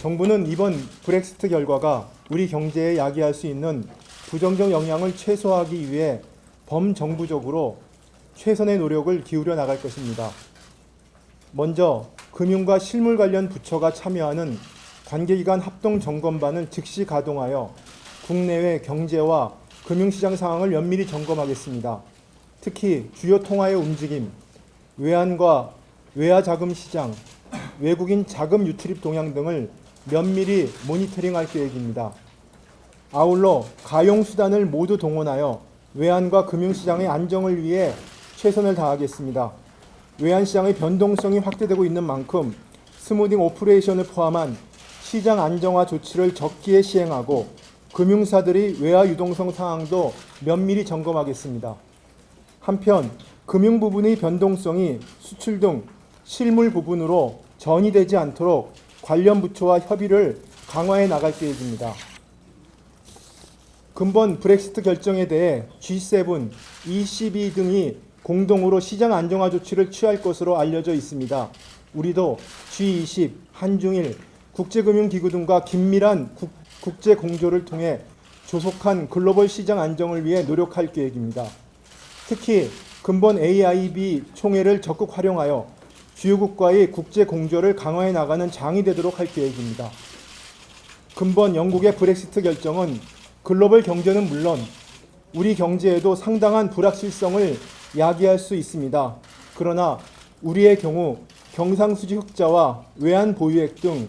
정부는 이번 브렉시트 결과가 우리 경제에 야기할 수 있는 부정적 영향을 최소화하기 위해 범정부적으로 최선의 노력을 기울여 나갈 것입니다. 먼저 금융과 실물 관련 부처가 참여하는 관계기관 합동 점검반을 즉시 가동하여 국내외 경제와 금융시장 상황을 면밀히 점검하겠습니다. 특히 주요 통화의 움직임, 외환과 외화 자금 시장, 외국인 자금 유출입 동향 등을 면밀히 모니터링할 계획입니다. 아울러 가용 수단을 모두 동원하여 외환과 금융시장의 안정을 위해 최선을 다하겠습니다. 외환 시장의 변동성이 확대되고 있는 만큼 스무딩 오퍼레이션을 포함한 시장 안정화 조치를 적기에 시행하고 금융사들의 외화 유동성 상황도 면밀히 점검하겠습니다. 한편 금융 부분의 변동성이 수출 등 실물 부분으로 전이되지 않도록 관련 부처와 협의를 강화해 나갈 계획입니다. 근본 브렉시트 결정에 대해 G7, ECB 등이 공동으로 시장 안정화 조치를 취할 것으로 알려져 있습니다. 우리도 G20, 한중일, 국제금융기구 등과 긴밀한 국, 국제 공조를 통해 조속한 글로벌 시장 안정을 위해 노력할 계획입니다. 특히 근본 AIB 총회를 적극 활용하여 주요국과의 국제 공조를 강화해 나가는 장이 되도록 할 계획입니다. 근본 영국의 브렉시트 결정은 글로벌 경제는 물론 우리 경제에도 상당한 불확실성을 야기할 수 있습니다. 그러나 우리의 경우 경상수지 흑자와 외환 보유액 등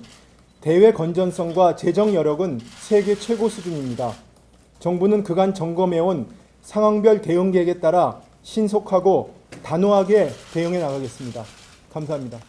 대외 건전성과 재정 여력은 세계 최고 수준입니다. 정부는 그간 점검해온 상황별 대응 계획에 따라 신속하고 단호하게 대응해 나가겠습니다. 감사합니다.